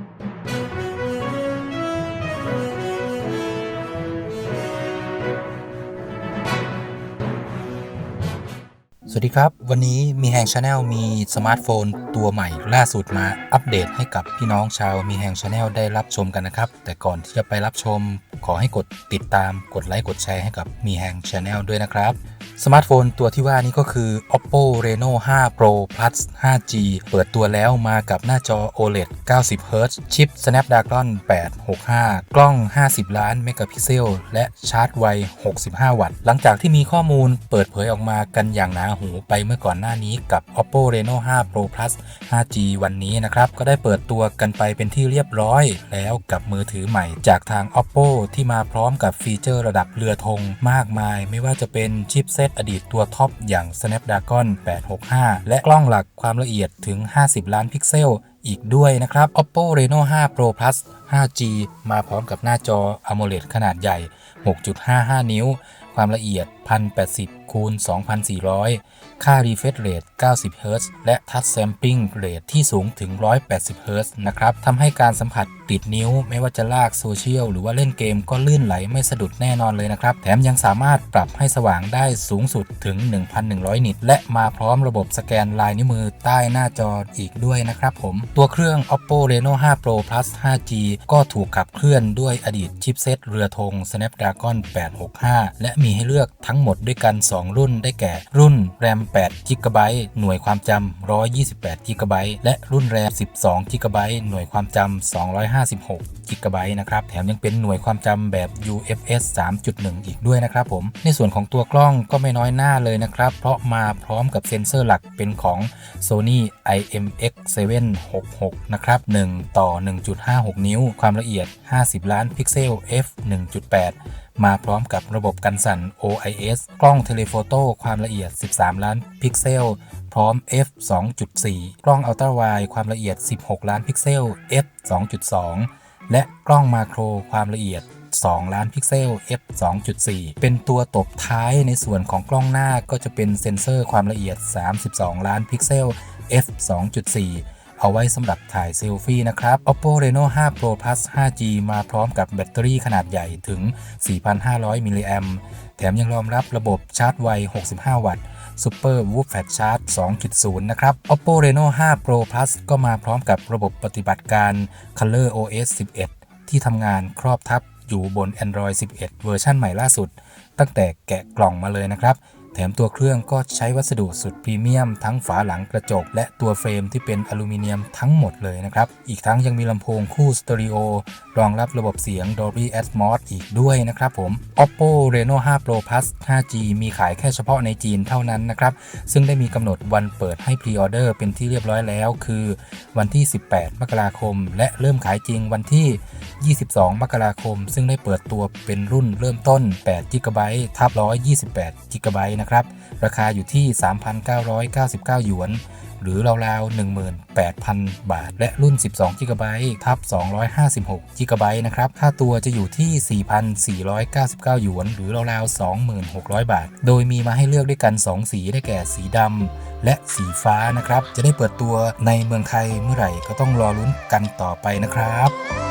Thank you. สวัสดีครับ วันนี้มีแฮงชาแนลมีสมาร์ทโฟนตัวใหม่ล่าสุดมาอัปเดตให้กับพี่น้องชาวมีแฮงชาแนลได้รับชมกันนะครับ แต่ก่อนที่จะไปรับชม ขอให้กดติดตามกดไลค์กดแชร์ให้กับมีแฮงชาแนลด้วยนะครับ สมาร์ทโฟนตัวที่ว่านี้ก็คือ oppo reno 5 pro plus 5g เปิดตัวแล้วมากับหน้าจอ oled 90 Hz ชิป snapdragon 865 กล้อง 50 ล้านเมกะพิกเซล และชาร์จไว 65 วัตต์ หลังจากที่มีข้อมูลเปิดเผยออกมากันอย่างหนาหูไปเมื่อก่อนหน้านี้กับ oppo reno 5 pro plus 5g วันนี้นะครับ ก็ได้เปิดตัวกันไปเป็นที่เรียบร้อยแล้วกับมือถือใหม่จากทาง oppo ที่มาพร้อมกับฟีเจอร์ระดับเรือธงมากมาย ไม่ว่าจะเป็นชิปเซตอดีตตัวท็อปอย่าง snapdragon 865 และกล้องหลักความละเอียดถึง 50 ล้านพิกเซลอีกด้วยนะครับ oppo reno 5 pro plus 5g มาพร้อมกับหน้าจอ AMOLED ขนาดใหญ่ 6.55 นิ้วความละเอียด 1080คูณ2400 ค่า refresh rate 90 Hz และ touch sampling rate ที่สูงถึง 180 Hz นะครับทำให้การสัมผัสติดนิ้ว ไม่ว่าจะลากโซเชียลหรือว่าเล่นเกมก็ลื่นไหลไม่สะดุดแน่นอนเลยนะครับ แถมยังสามารถปรับให้สว่างได้สูงสุดถึง 1,100 นิต และมาพร้อมระบบสแกนลายนิ้วมือใต้หน้าจออีกด้วยนะครับผม ตัวเครื่อง oppo reno 5 pro plus 5g ก็ถูกขับเคลื่อนด้วยอดีตชิปเซตเรือธง snapdragon 865 และมีให้เลือกทั้งหมดด้วยกัน 2 รุ่นได้แก่ รุ่น RAM 8 GB หน่วยความจำ128 GB และรุ่น RAM 12 GB หน่วยความจำ256 GB นะครับแถมยังเป็นหน่วยความจำแบบ UFS 3.1 อีกด้วยนะครับผม ในส่วนของตัวกล้องก็ไม่น้อยหน้าเลยนะครับ เพราะมาพร้อมกับเซ็นเซอร์หลักเป็นของ Sony IMX 766 นะครับ 1 ต่อ 1.56 นิ้ว ความละเอียด 50 ล้านพิกเซล f 1.8 มาพร้อมกับระบบกันสั่น OIS กล้องเทเลโฟโต้ความละเอียด 13 ล้านพิกเซล พร้อม f 2.4 กล้องอัลตร้าไวด์ความละเอียด 16 ล้านพิกเซล f 2.2 และกล้องมาโครความละเอียด 2 ล้านพิกเซล f 2.4 เป็นตัวตบท้ายในส่วนของกล้องหน้าก็จะเป็นเซ็นเซอร์ความละเอียด 32 ล้านพิกเซล f 2.4 เอาไว้สำหรับถ่ายเซลฟี่นะครับ oppo reno 5 pro plus 5g มาพร้อมกับแบตเตอรี่ขนาดใหญ่ถึง 4,500 มิลลิแอมแถมยังรองรับระบบชาร์จไว 65 วัตต์ Super Whoop Fast Charge 2.0 นะครับ oppo reno 5 pro plus ก็มาพร้อมกับระบบปฏิบัติการ color os 11 ที่ทำงานครอบทับอยู่บน Android 11 เวอร์ชันใหม่ล่าสุด ตั้งแต่แกะกล่องมาเลยนะครับ แถมตัวเครื่องก็ใช้วัสดุสุดพรีเมียม ทั้งฝาหลังกระจก และตัวเฟรมที่เป็นอลูมิเนียมทั้งหมดเลยนะครับ อีกทั้งยังมีลำโพงคู่สเตอริโอรองรับระบบเสียง Dolby Atmos อีกด้วยนะครับผม Oppo Reno 5 Pro Plus 5G มีขายแค่เฉพาะในจีนเท่านั้นนะครับ ซึ่งได้มีกำหนดวันเปิดให้พรีออเดอร์เป็นที่เรียบร้อยแล้ว คือวันที่ 18 มกราคม และเริ่มขายจริงวันที่ 22 มกราคม ซึ่งได้เปิดตัวเป็นรุ่นเริ่มต้น8 g b ทับ128 g b นะครับ ราคาอยู่ที่ 3,999 หยวน หรือราวๆ18,000 บาท และรุ่น 12 g b ทับ 256 g b นะครับ ค่าตัวจะอยู่ที่ 4,499 หยวน หรือราวๆ26,000 บาท โดยมีมาให้เลือกด้วยกัน 2 สีได้แก่สีดำและสีฟ้านะครับ จะได้เปิดตัวในเมืองไทยเมื่อไหร่ก็ต้องรอลุ้นกันต่อไปนะครับ